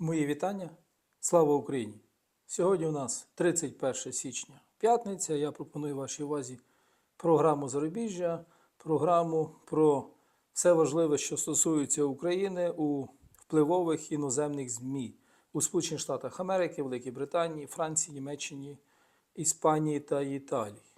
Мої вітання. Слава Україні! Сьогодні у нас 31 січня, п'ятниця. Я пропоную вашій увазі програму Зарубіжжя, програму про все важливе, що стосується України у впливових іноземних ЗМІ у Сполучених Штатах Америки, Великій Британії, Франції, Німеччині, Іспанії та Італії.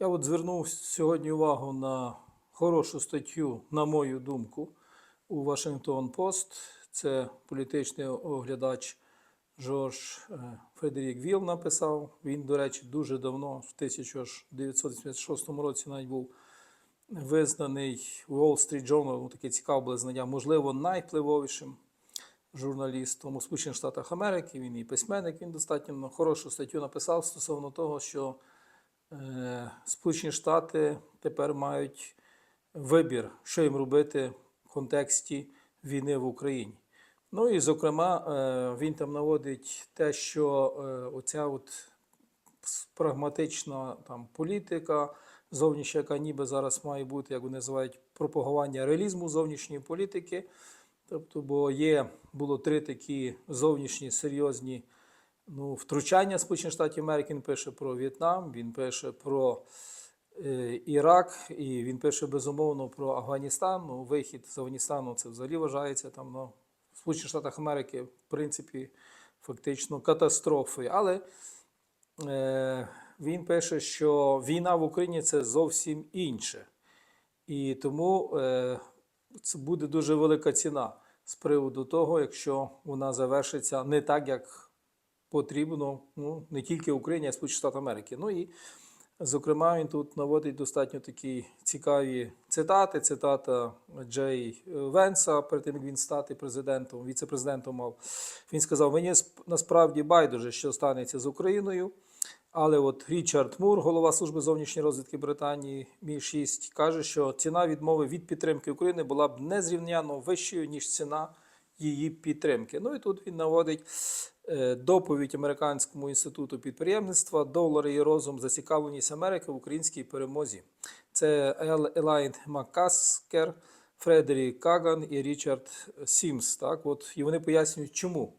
Я от звернув сьогодні увагу на хорошу статтю, на мою думку, у Вашингтон Пост. Це політичний оглядач Жорж е, Фредерік Віл написав. Він, до речі, дуже давно, в 1986 році, навіть був визнаний Wall Street Journal, ну, таке цікаве було знання, можливо, найвпливовішим журналістом у Сполучених Штатах Америки. Він і письменник, він достатньо хорошу статтю написав стосовно того, що е, Сполучені Штати тепер мають вибір, що їм робити в контексті війни в Україні. Ну і, зокрема, е, він там наводить те, що е, оця от прагматична там, політика зовнішня, яка ніби зараз має бути, як вони називають, пропагування реалізму зовнішньої політики. Тобто, бо є, було три такі зовнішні серйозні ну, втручання Сполучених Штатів Америки. Він пише про В'єтнам, він пише про е, Ірак, і він пише безумовно про Афганістан. Ну, вихід з Афганістану це взагалі вважається там ну, Сполучених Штатах Америки, в принципі, фактично катастрофою. Але е, він пише, що війна в Україні це зовсім інше. І тому е, це буде дуже велика ціна з приводу того, якщо вона завершиться не так, як потрібно, ну, не тільки Україні, а й Сполучених Штатів Америки. Ну і Зокрема, він тут наводить достатньо такі цікаві цитати. Цитата Джей Венса, перед тим як він стати президентом, віце-президентом мав. Він сказав: мені насправді байдуже, що станеться з Україною. Але от Річард Мур, голова служби зовнішньої розвідки Британії, Мі 6 каже, що ціна відмови від підтримки України була б незрівняно вищою, ніж ціна її підтримки. Ну і тут він наводить е, доповідь Американському інституту підприємництва Долари і розум зацікавленість Америки в українській перемозі. Це Ел- Елайн Маккаскер, Фредерік Каган і Річард Сімс. Так, от, і вони пояснюють, чому.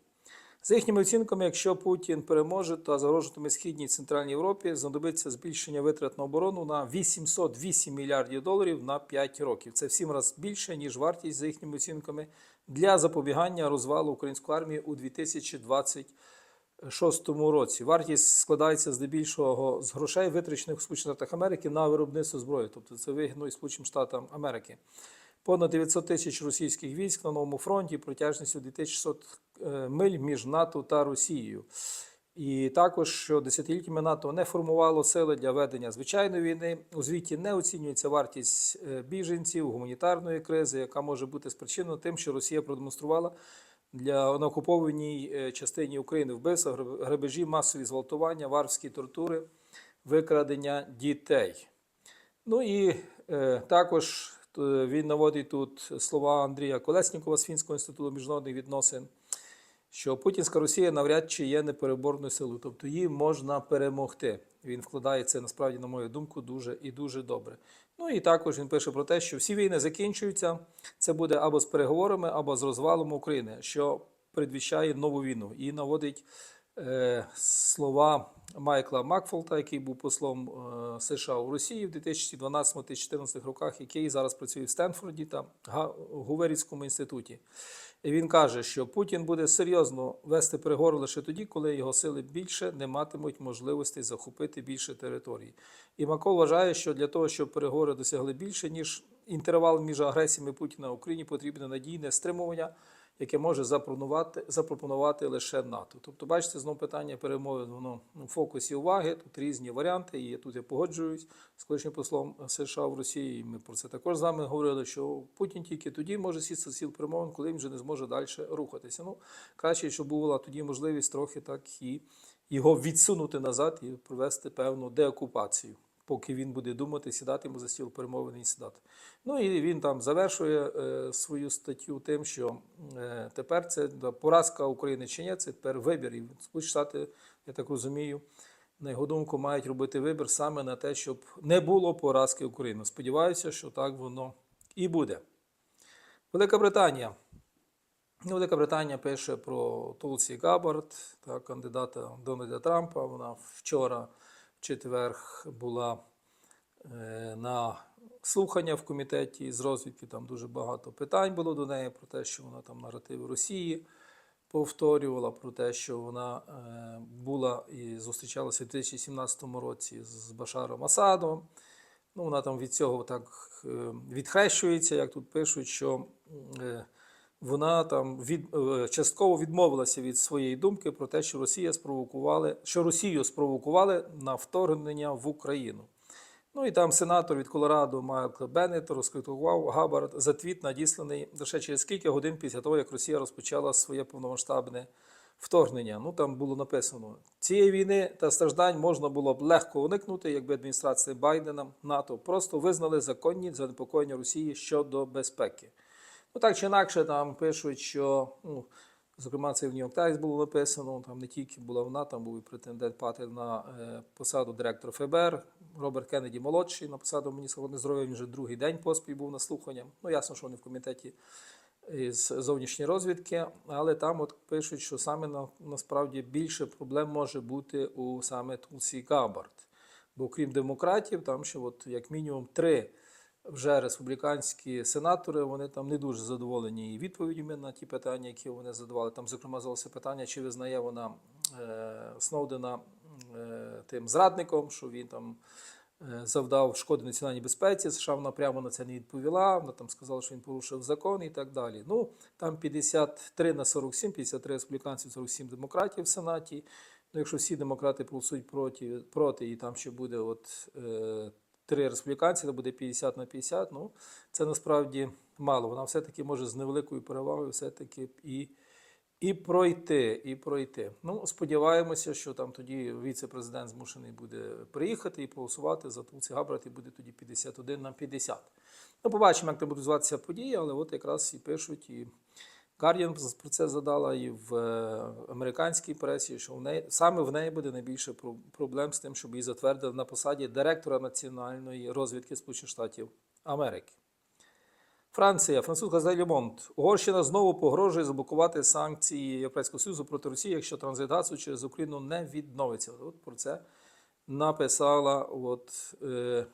За їхніми оцінками, якщо Путін переможе та загрожуватиме Східній і Центральній Європі, знадобиться збільшення витрат на оборону на 808 мільярдів доларів на 5 років. Це в 7 разів більше, ніж вартість за їхніми оцінками для запобігання розвалу української армії у 2026 році. Вартість складається здебільшого з грошей, витрачених у Сполучених Штатах Америки на виробництво зброї, тобто це вигідно і Сполученим Штатам Америки. Понад 900 тисяч російських військ на новому фронті протяжністю 2600 е, миль між НАТО та Росією. І також, що десятиліттями НАТО не формувало сили для ведення звичайної війни. У звіті не оцінюється вартість е, біженців, гуманітарної кризи, яка може бути спричинена тим, що Росія продемонструвала для на окупованій е, частині України вбивства, граб- грабежі, масові зґвалтування, варвські тортури, викрадення дітей. Ну і е, також е, він наводить тут слова Андрія Колеснікова з Фінського інституту міжнародних відносин, що путінська Росія навряд чи є непереборною силою, тобто її можна перемогти. Він вкладає це насправді, на мою думку, дуже і дуже добре. Ну і також він пише про те, що всі війни закінчуються. Це буде або з переговорами, або з розвалом України, що передвіщає нову війну. І наводить слова Майкла Макфолта, який був послом е, США у Росії в 2012-2014 роках, який зараз працює в Стенфорді та Гуверівському інституті. І він каже, що Путін буде серйозно вести переговори лише тоді, коли його сили більше не матимуть можливості захопити більше територій. І Макол вважає, що для того, щоб переговори досягли більше, ніж інтервал між агресіями Путіна в Україні, потрібне надійне стримування, яке може запропонувати, запропонувати лише НАТО. Тобто, бачите, знову питання перемови воно в фокусі уваги. Тут різні варіанти, і тут я погоджуюсь з колишнім послом США в Росії. І ми про це також з вами говорили, що Путін тільки тоді може сісти за стіл перемовин, коли він вже не зможе далі рухатися. Ну, краще, щоб була тоді можливість трохи так і його відсунути назад і провести певну деокупацію. Поки він буде думати, сідати йому за стіл перемовини і сідати. Ну і він там завершує е, свою статтю тим, що е, тепер це да, поразка України чи ні, це тепер вибір. І Сполучені Штати, я так розумію, на його думку, мають робити вибір саме на те, щоб не було поразки України. Сподіваюся, що так воно і буде. Велика Британія. Ну, Велика Британія пише про Тулсі Габбард, кандидата Дональда Трампа. Вона вчора, четверг, була е, на слухання в комітеті з розвідки. Там дуже багато питань було до неї про те, що вона там наративи Росії повторювала, про те, що вона е, була і зустрічалася в 2017 році з Башаром Асадом. Ну, вона там від цього так е, відхрещується, як тут пишуть, що вона там від, е, частково відмовилася від своєї думки про те, що Росія спровокували, що Росію спровокували на вторгнення в Україну. Ну і там сенатор від Колорадо Майкл Беннет розкритикував Габард за твіт, надісланий лише через кілька годин після того, як Росія розпочала своє повномасштабне вторгнення. Ну там було написано: цієї війни та страждань можна було б легко уникнути, якби адміністрація Байдена НАТО просто визнали законні занепокоєння Росії щодо безпеки. Ну так чи інакше, там пишуть, що ну, зокрема це в Нью-Йорк Таймс було написано. Там не тільки була вона, там був і претендент Патер на е, посаду директора ФБР, Роберт Кеннеді молодший на посаду міністра охорони здоров'я. Він вже другий день поспіль був на слуханням. Ну ясно, що вони в комітеті з зовнішньої розвідки, але там от пишуть, що саме на, насправді більше проблем може бути у саме Тулсі Габбард. Бо крім демократів, там ще от як мінімум три вже республіканські сенатори, вони там не дуже задоволені і відповідями на ті питання, які вони задавали. Там, зокрема, здалося питання, чи визнає вона е, Сноудена е, тим зрадником, що він там е, завдав шкоди національній безпеці. США вона прямо на це не відповіла. Вона там сказала, що він порушив закон і так далі. Ну там 53 на 47, 53 республіканців, 47 демократів в Сенаті. Ну, якщо всі демократи проголосують проти, проти і там ще буде от е, три республіканці, то буде 50 на 50. Ну це насправді мало. Вона все-таки може з невеликою перевагою все-таки і. І пройти, і пройти. Ну, сподіваємося, що там тоді віце-президент змушений буде приїхати і проголосувати за Тулці Габрат, і буде тоді 51 на 50. Ну, побачимо, як там будуть зватися події, але от якраз і пишуть, і Guardian про це задала, і в е, американській пресі, що в неї саме в неї буде найбільше проблем з тим, щоб її затвердили на посаді директора національної розвідки Сполучених Штатів Америки. Франція, французька Monde. Угорщина знову погрожує заблокувати санкції Європейського Союзу проти Росії, якщо транзит через Україну не відновиться. От про це написала от, е,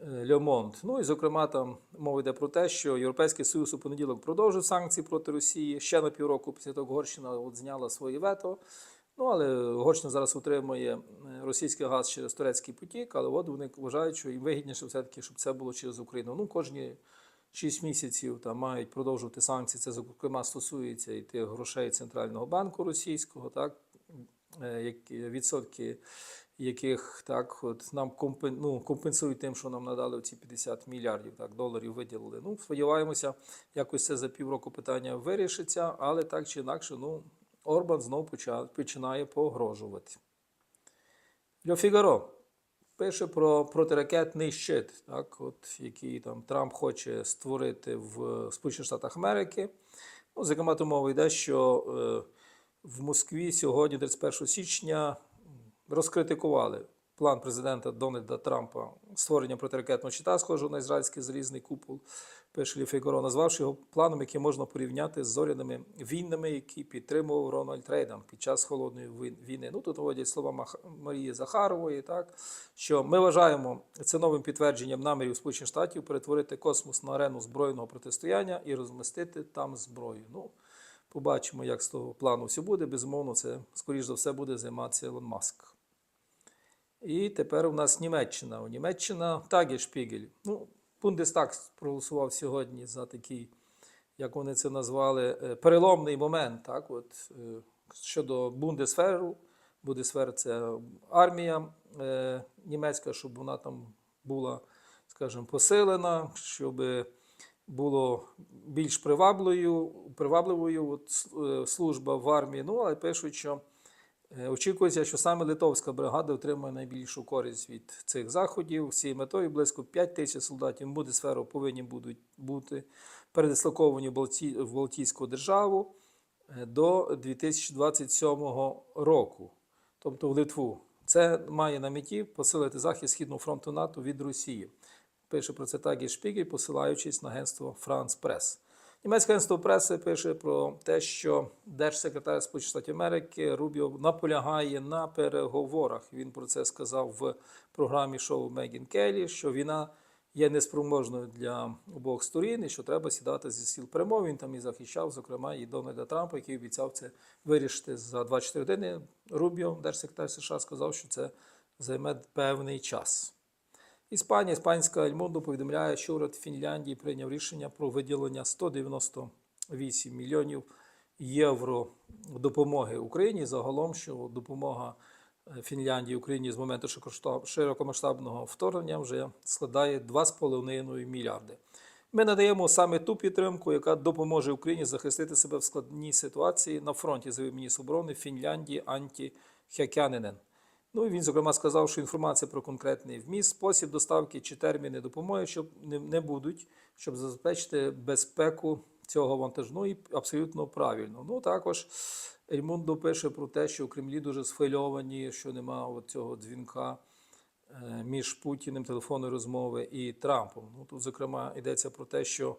е, Monde. Ну і, зокрема, там мова йде про те, що Європейський Союз у понеділок продовжив санкції проти Росії ще на півроку після того, Угорщина от зняла свої вето. Ну, але Угорщина зараз отримує е, російський газ через турецький потік, але от вони вважають, що їм вигідніше все-таки, щоб це було через Україну. Ну, кожні 6 місяців там мають продовжувати санкції. Це зокрема стосується і тих грошей Центрального банку російського, так відсотки яких так от нам ну, компенсують тим, що нам надали ці 50 мільярдів так, доларів виділили. Ну, сподіваємося, якось це за півроку питання вирішиться, але так чи інакше, ну, Орбан знов починає погрожувати. Льо Фігаро пише про протиракетний щит, так, от, який там Трамп хоче створити в Сполучених Штатах Америки. Ну, зокрема, то мова йде, що е, в Москві сьогодні, 31 січня, розкритикували план президента Дональда Трампа створення протиракетного щита, схожого на ізраїльський залізний купол, пише Фігаро, назвавши його планом, який можна порівняти з зоряними війнами, які підтримував Рональд Рейган під час холодної війни. Ну тут вводять слова Марії Захарової, так що ми вважаємо це новим підтвердженням намірів Сполучених Штатів перетворити космос на арену збройного протистояння і розмістити там зброю. Ну побачимо, як з того плану все буде. Безумовно, це скоріш за все буде займатися Ілон Маск. І тепер у нас Німеччина. У Німеччина Тагешпігель. Ну, Бундестаг проголосував сьогодні за такий, як вони це назвали, е, переломний момент. Так, от, е, щодо Бундесферу. Бундесфер це армія е, німецька, щоб вона там була, скажімо, посилена, щоб було більш привабливою, привабливою от, е, служба в армії. Ну, але пишуть, що Е, Очікується, що саме литовська бригада отримає найбільшу користь від цих заходів. З цією метою близько 5 тисяч солдатів Бундесферу повинні будуть бути передислоковані в Балті- в Балтійську державу е, до 2027 року, тобто в Литву. Це має на меті посилити захист Східного фронту НАТО від Росії. Пише про це так і Шпігель, посилаючись на агентство France Press. Німецьке агентство преси пише про те, що держсекретар Сполучених Штатів Америки Рубіо наполягає на переговорах. Він про це сказав в програмі шоу Мегін Келлі, що війна є неспроможною для обох сторін, і що треба сідати зі стіл перемов. Він там і захищав, зокрема, і Дональда Трампа, який обіцяв це вирішити за 24 години. Рубіо, держсекретар США, сказав, що це займе певний час. Іспанія, іспанська Ельмондо повідомляє, що уряд Фінляндії прийняв рішення про виділення 198 мільйонів євро допомоги Україні. Загалом, що допомога е, Фінляндії Україні з моменту широкомасштабного вторгнення вже складає 2,5 мільярди. Ми надаємо саме ту підтримку, яка допоможе Україні захистити себе в складній ситуації на фронті, заявив міністр оборони Фінляндії Анті Хякяненен. Ну і він, зокрема, сказав, що інформація про конкретний вміст, спосіб доставки чи терміни допомоги, щоб не, не будуть, щоб забезпечити безпеку цього вантажу. Ну і абсолютно правильно. Ну також Ельмундо пише про те, що у Кремлі дуже схвильовані, що немає цього дзвінка е, між Путіним телефонної розмови і Трампом. Ну тут, зокрема, йдеться про те, що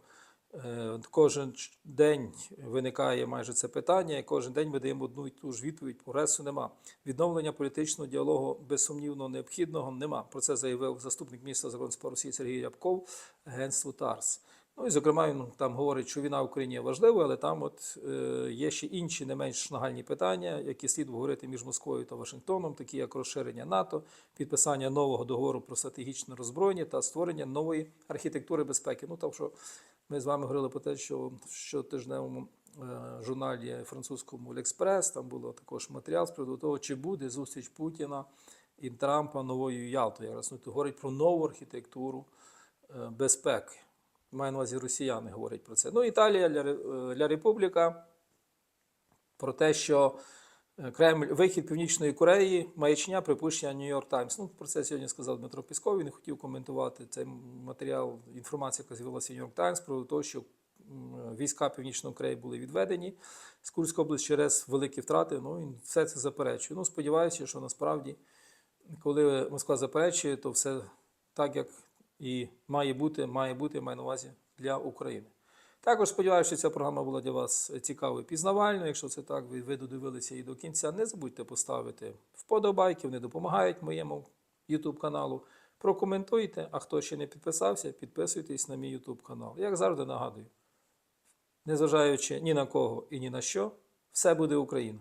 кожен день виникає майже це питання, і кожен день ми даємо одну і ту ж відповідь. Прогресу нема. Відновлення політичного діалогу безсумнівно необхідного нема. Про це заявив заступник міністра закон Росії Сергій Рябков агентству ТАРС. Ну і зокрема, він там говорить, що війна в Україні є важливою, але там от е, є ще інші не менш нагальні питання, які слід обговорити між Москвою та Вашингтоном, такі як розширення НАТО, підписання нового договору про стратегічне роззброєння та створення нової архітектури безпеки. Ну так що ми з вами говорили про те, що в щотижневому е, журналі французькому L'Express там було також матеріал з приводу того, чи буде зустріч Путіна і Трампа новою Ялтою. Якраз ну, говорить про нову архітектуру е, безпеки. Маю на увазі росіяни говорять про це. Ну, Італія Ля, Ре- Републіка про те, що е, Кремль, вихід Північної Кореї, маячня, припущення Нью-Йорк Таймс. Ну, про це сьогодні сказав Дмитро Пісков. Він не хотів коментувати цей матеріал, інформація, яка з'явилася Нью-Йорк Таймс, про те, що війська Північної Кореї були відведені з Курської області через великі втрати. Ну, він все це заперечує. Ну, сподіваюся, що насправді, коли Москва заперечує, то все так, як і має бути, має бути, має на увазі для України. Також сподіваюся, що ця програма була для вас цікавою і пізнавальною. Якщо це так, ви, ви додивилися її до кінця, не забудьте поставити вподобайки, вони допомагають моєму YouTube каналу. Прокоментуйте, а хто ще не підписався, підписуйтесь на мій YouTube канал. Як завжди нагадую, незважаючи ні на кого і ні на що, все буде Україна.